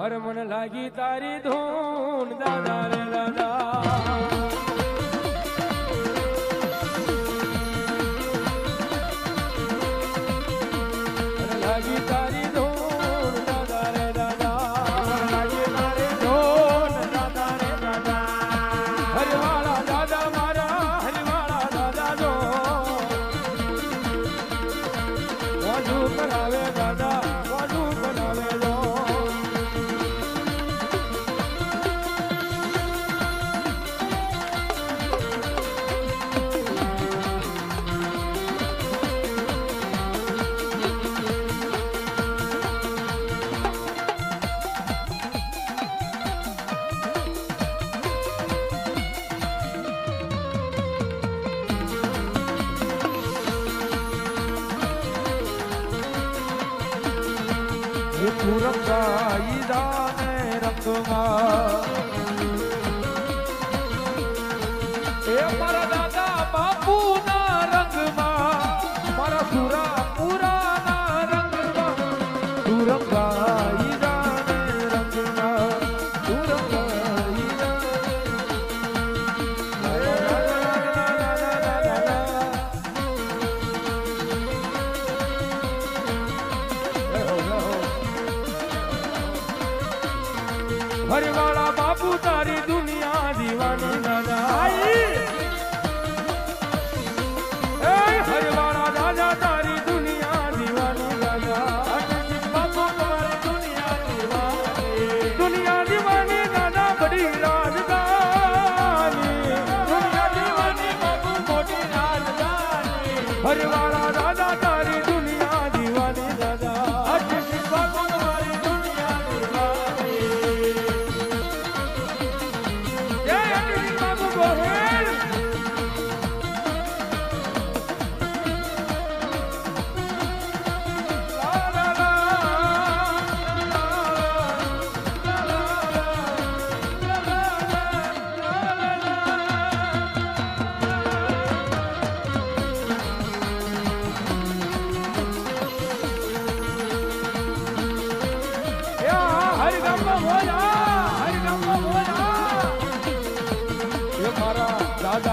હર મન લાગી તારી ધૂન દાદા રે દાદા. ਗੁਰੂ ਰਖਾਈ ਦਾ ਨੇ ਰਖਵਾ। હરિવાળા બાપુ તારી દુનિયા દીવાની દાદા. Brother.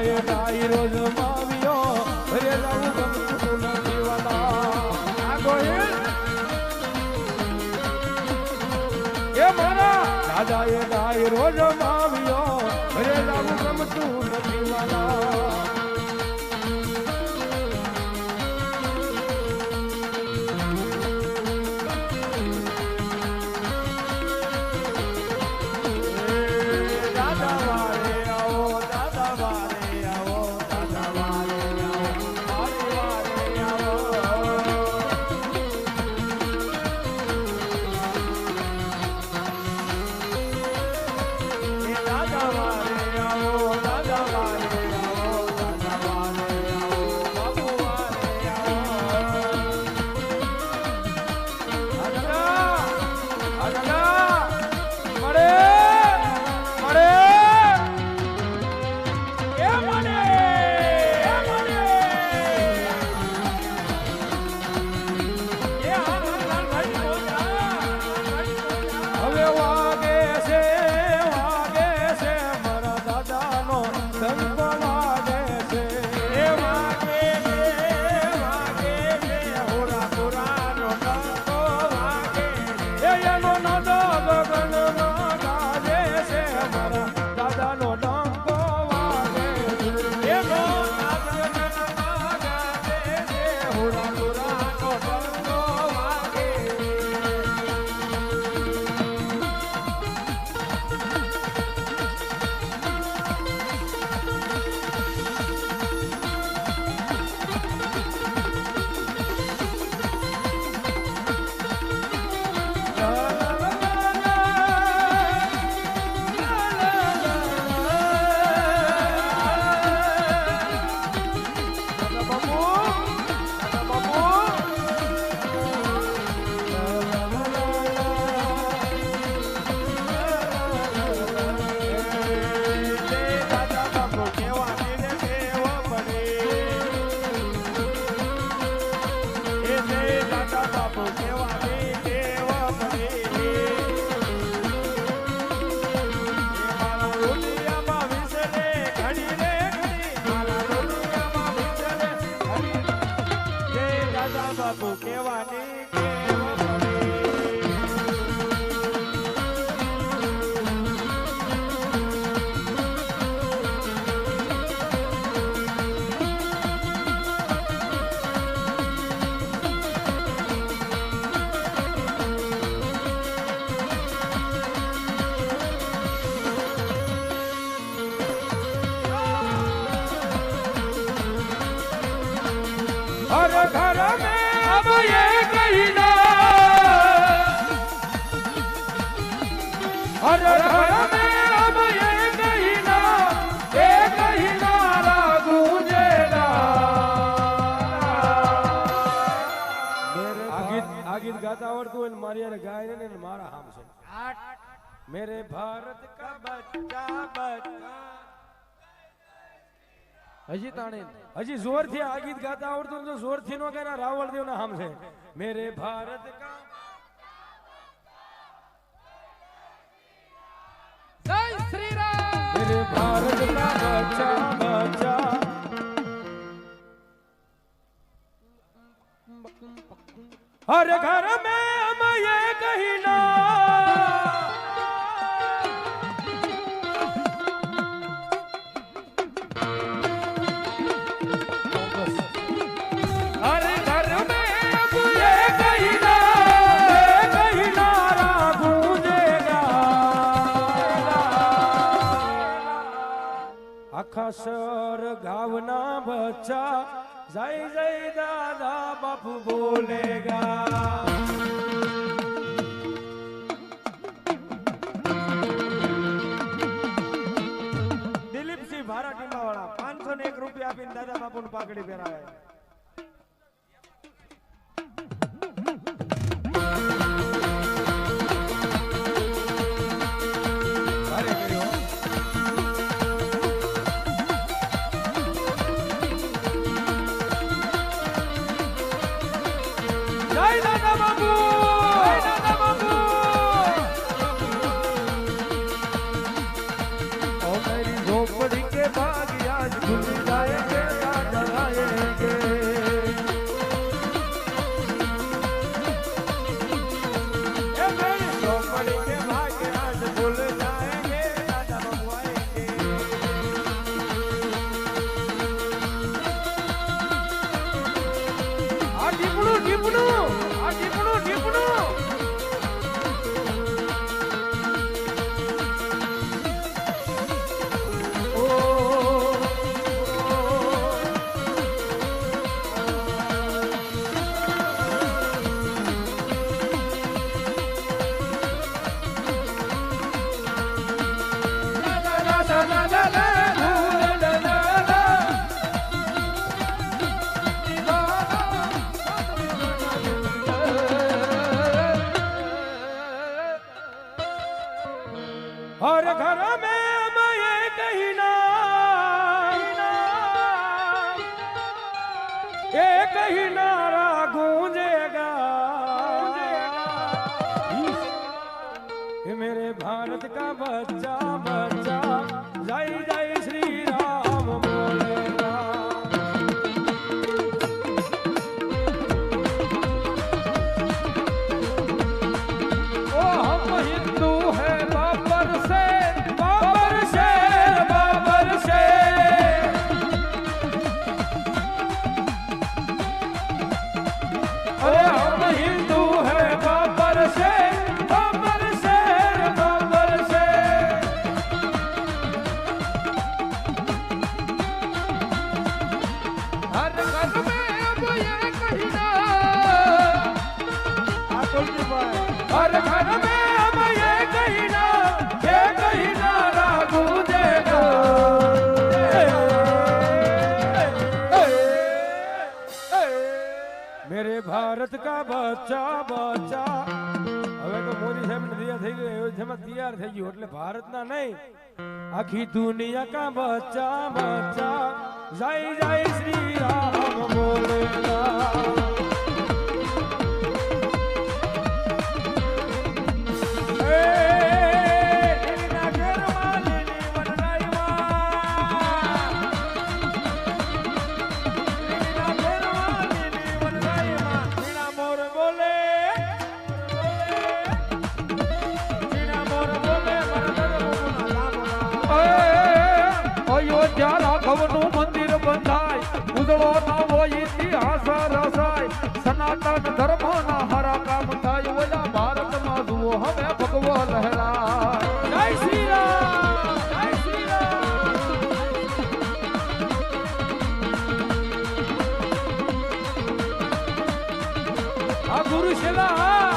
ગાય ગાય રોજ માવ્યો રે રામ ગમતું નથી વાલા એ. ગાય રોજ માવ્યો સાધુ કેવાની घर घर में સમયે કહીને અરે ધર્મે અમયે કહીના એ કહીના લાગુ આ ગીત મારા મેરે ભારત કા બચ્ચા બચ્ચા. હજી તાણી હજી જોરથી આ ગીત ગાતા આવડતું તો જોરથી નો કે રાવળ દેવ ના હામ છે. મેરે ભારત જય શ્રી રામ હર ઘર મેં હમ કહી ના આખા સર ગાવના બચ્ચા, જય જય દાદા બાપુ બોલેગા દિલીપસિંહ ભારા ટીમાવાળા પાંચસો ને એક રૂપિયા આપીને દાદા બાપુ પાઘડી પહેરાવે. hopefully. બચા બચા. હવે તો મોદી સાહેબ તૈયાર થઈ ગયો અયોધ્યામાં તૈયાર થઈ ગયું. એટલે ભારત ના નહીં, આખી દુનિયા કા બચા બચા. જય જય શ્રી રામ બોલના આ ગુરુ સેવા